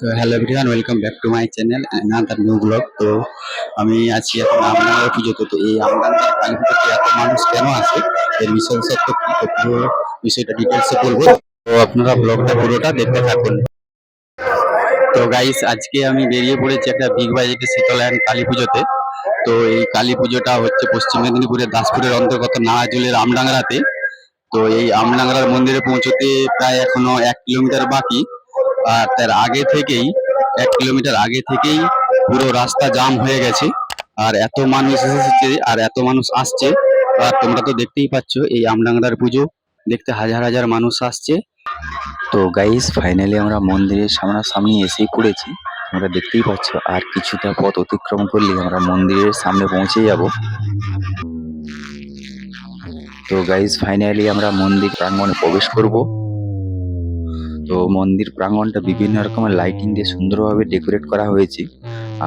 তো hello everyone welcome back to my channel another new vlog তো আমি আছি এখন আমদানি পুজোতে তো এই আমদানি কালী পুজোতে এত মানুষ কেন আসে? এর বিষয় সত্য পুরো বিষয়টা ডিটেলসে বলব। তো আপনারা ব্লগটা পুরোটা দেখতে থাকুন। তো গাইস আজকে আমি বেরিয়ে পড়েছি একটা বিগ বাজেটে শীতলায়ন কালী পুজোতে। তো এই কালী পুজোটা হচ্ছে পশ্চিম মেদিনীপুরের দাসপুরের অন্তর্গত নাড়াজুলের আমডাঙ্গরাতে তো এই আমডাঙ্গরার মন্দিরে পৌঁছতে প্রায় এখনও এক কিলোমিটার বাকি। আর তার আগে থেকেই, এক কিলোমিটার আগে থেকেই পুরো রাস্তা জাম হয়ে গেছে। আর এত মানুষ এসেছে, আর এত মানুষ আসছে। আর তোমরা তো দেখতেই পাচ্ছ, এই আমডাঙ্গরার পুজো দেখতে হাজার হাজার মানুষ আসছে। তো গাইস ফাইনালি আমরা মন্দিরের সামনাসামনি এসেই পড়েছি। তোমরা দেখতেই পাচ্ছ, আর কিছুটা পথ অতিক্রম করলে আমরা মন্দিরের সামনে পৌঁছে যাব। তো গাইস ফাইনালি আমরা মন্দির প্রাঙ্গণে প্রবেশ করব। তো মন্দির প্রাঙ্গণটা বিভিন্ন রকমের লাইটিং দিয়ে সুন্দরভাবে ডেকোরেট করা হয়েছে।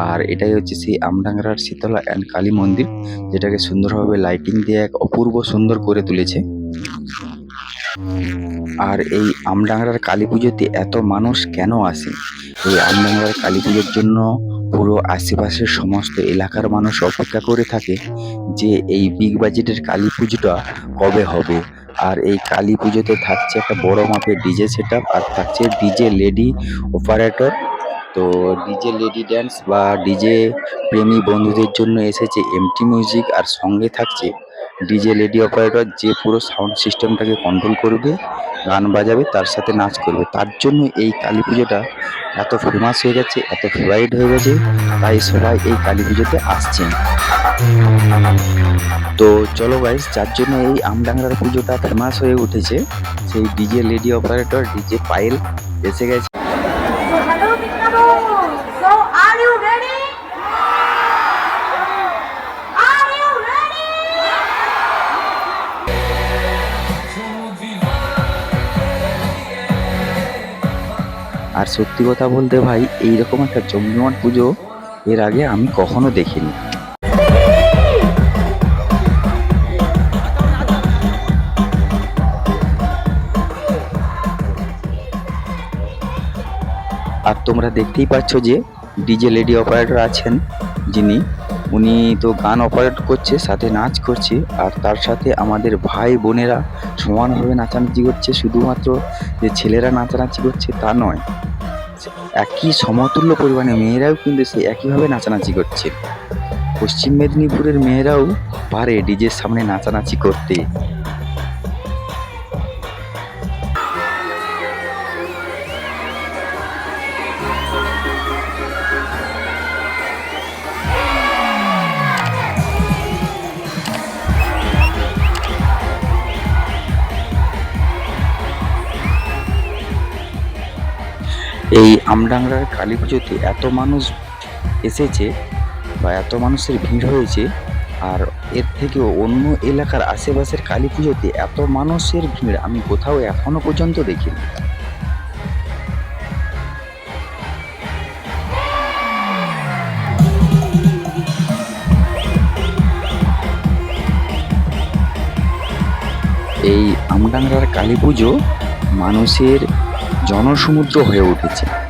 আর এটাই হচ্ছে সেই আমডাঙ্গরার শীতলা অ্যান্ড কালী মন্দির, যেটাকে সুন্দরভাবে লাইটিং দিয়ে এক অপূর্ব সুন্দর করে তুলেছে। আর এই আমডাংরার কালী পুজোতে এত মানুষ কেন আসে? এই আমডাংরার কালী পুজোর জন্য পুরো আশেপাশের সমস্ত এলাকার মানুষ অপেক্ষা করে থাকে যে এই বিগ বাজেটের কালী পুজোটা কবে হবে। আর এই কালী পুজোতে থাকছে একটা বড় মাপের ডিজে সেট আর থাকছে ডিজে লেডি অপারেটর তো ডিজে লেডি ড্যান্স বা ডিজে প্রেমী বন্ধুদের জন্য এসেছে এমটি মিউজিক আর সঙ্গে থাকছে ডিজে, লেডি অপারেটর যে পুরো সাউন্ড সিস্টেমটাকে কন্ট্রোল করবে, গান বাজাবে, তার সাথে নাচ করবে। তার জন্য এই কালী পুজোটা এত ফেমাস হয়ে গেছে এত ফেভারিট হয়ে গেছে, তাই সবাই এই কালী পুজোতে আসছেন। তো চলো গাইস যার জন্য এই আমডাংরার পুজোটা ফেমাস হয়ে উঠেছে, সেই DJ, lady operator, DJ Payel এসে গেছে। আর সত্যি কথা বলতে ভাই, এইরকম একটা জমজমাট পুজো এর আগে আমি কখনো দেখিনি। আর তোমরা দেখতেই পাচ্ছ যে ডিজে লেডি অপারেটর আছেন যিনি। উনি তো গান অপারেট করছে, সাথে নাচ করছে, আর তার সাথে আমাদের ভাই বোনেরা সমানভাবে নাচানাচি করছে, শুধুমাত্র যে ছেলেরা নাচানাচি করছে তা নয়, একই সমতুল্য পরিমাণে মেয়েরাও কিন্তু সে একইভাবে নাচানাচি করছে। পশ্চিম মেদিনীপুরের মেয়েরাও পারে ডিজের সামনে নাচানাচি করতে। এই আমডাংরার কালী পুজোতে এত মানুষ এসেছে বা এত মানুষের ভিড় হয়েছে, আর এর থেকেও অন্য এলাকার আশেপাশের কালী পুজোতে এত মানুষের ভিড় আমি কোথাও এখনও পর্যন্ত দেখিনি। এই আমডাংরার কালী পুজো মানুষের জনসমুদ্র হয়ে উঠেছে।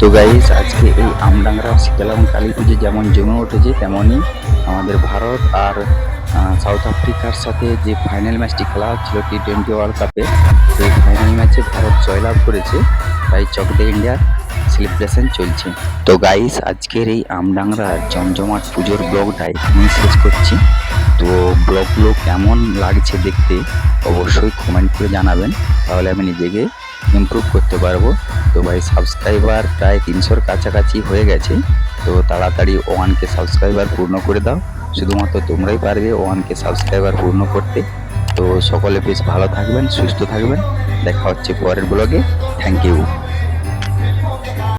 তো গাইস আজকে এই আমডাংরা শীতলাম কালী পুজো যেমন জমে উঠেছে, তেমনই আমাদের ভারত আর সাউথ আফ্রিকার সাথে যে ফাইনাল ম্যাচটি খেলা হচ্ছিল টি টোয়েন্টি ওয়ার্ল্ড কাপে সেই ফাইনাল ম্যাচে ভারত জয়লাভ করেছে। তাই চকদে ইন্ডিয়ার সেলিব্রেশন চলছে। তো গাইস আজকের এই আমডাংরা জমজমাট পুজোর ব্লগটাই এখানেই শেষ করছি। তো ব্লগগুলো কেমন লাগছে দেখতে অবশ্যই কমেন্ট করে জানাবেন। তাহলে আমি নিজেকে ইমপ্রুভ করতে পারব। তো ভাই সাবস্ক্রাইবার প্রায় তিনশোর কাছাকাছি হয়ে গেছে। তো তাড়াতাড়ি ওয়ানকে সাবস্ক্রাইবার পূর্ণ করে দাও। শুধুমাত্র তোমরাই পারবে ওয়ানকে সাবস্ক্রাইবার পূর্ণ করতে। তো সকলে বেশ ভালো থাকবেন, সুস্থ থাকবেন। দেখা হচ্ছে পরের ব্লগে থ্যাংক ইউ